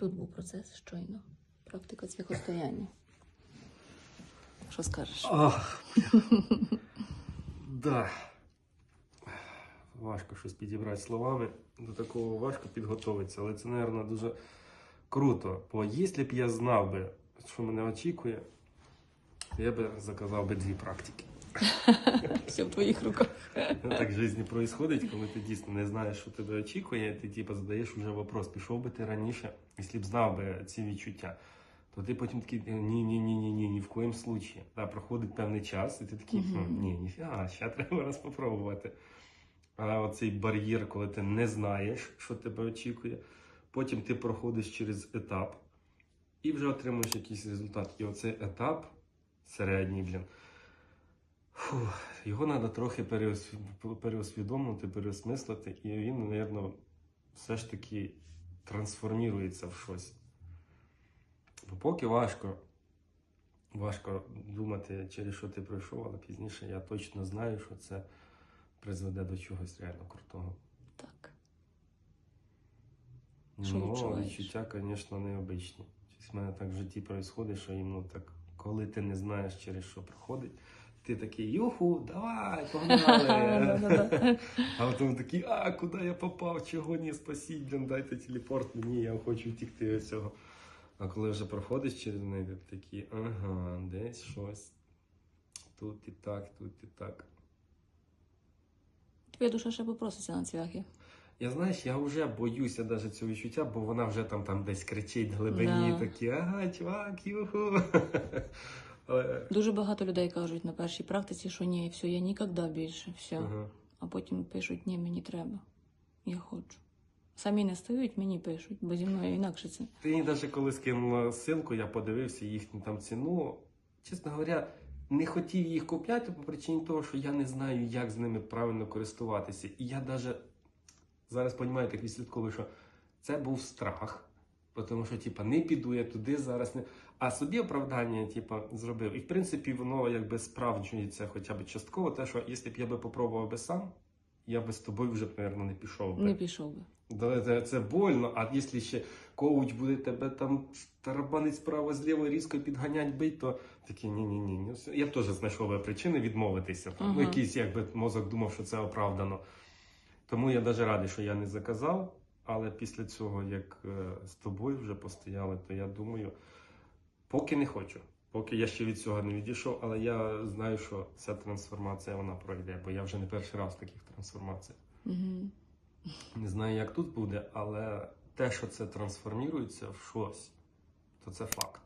Тут був процес щойно. Практика цвяхостояння. Що скажеш? Ах, да. Важко щось підібрати словами. До такого важко підготуватися, але це, мабуть, дуже круто. Бо якщо б я знав би, що мене очікує, я би заказав би дві практики. Все в твоїх руках. Ну, Так в житті відбувається, коли ти дійсно не знаєш, що тебе очікує, ти типу, задаєш вже вопрос, пішов би ти раніше, якщо б знав би ці відчуття, то ти потім такий ні, ні, ні, ні, ні, ні в коїм случаї. Да, проходить певний час, і ти такий, ну, ні, ніфіга, ще треба раз попробувати. А оцей бар'єр, коли ти не знаєш, що тебе очікує, потім ти проходиш через етап і вже отримуєш якийсь результат. І оцей етап середній, блін. Фух, його треба трохи переосвідомити, переосмислити, і він, мабуть, все ж таки трансформується в щось. Бо поки важко, важко думати, через що ти пройшов, але пізніше я точно знаю, що це призведе до чогось реально крутого. Так. Що ну, відчуття, звісно, необичні. Щось в мене так в житті відбувається, що іменно так, коли ти не знаєш, через що проходить, ти такий юху, давай, погнали. А потім такий, а куди я попав? Чого ні, спасіть, блін, дайте телепорт мені, я хочу втікти від цього. А коли вже проходиш через неї, ти такий, ага, десь щось. Тут і так, тут і так. Твоя душа ще попроситься на цвяхи. Я знаєш, я вже боюся навіть цього відчуття, бо вона вже там, там десь кричить в глибині, Да. такі, ага, чувак, юху. Але, Дуже багато людей кажуть на першій практиці, що ні, все, я ніколи більше, все. ага. А потім пишуть, ні, мені треба. Я хочу. Самі не стають, мені пишуть, бо зі мною інакше це. Ти мені навіть коли скинула ссылку, я подивився їхню там ціну. Чесно говоря, не хотів їх купляти по причині того, що я не знаю, як з ними правильно користуватися. І я навіть зараз розумію, так відслідковую, що це був страх. Тому що, типа, не піду я туди зараз. Не... А собі оправдання, типа, зробив. І в принципі, воно якби справджується хоча б частково, те, що якщо б я би попробував би сам, я би з тобою вже, мабуть, не пішов би. Не пішов би. Це, це больно, а якщо ще коуч буде тебе там тарабанить справа зліва різко підганять бить, то такі ні-ні-ні. ну. Я б теж знайшов би причини відмовитися. Ну, Ага. якийсь якби мозок думав, що це оправдано. Тому я навіть радий, що я не заказав. Але після цього, як е, з тобою вже постояли, то я думаю, поки не хочу. Поки я ще від цього не відійшов, але я знаю, що ця трансформація вона пройде, бо я вже не перший раз в таких трансформаціях. Угу. Не знаю, як тут буде, але те, що це трансформується в щось, то це факт.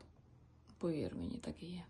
Повір мені, так і є.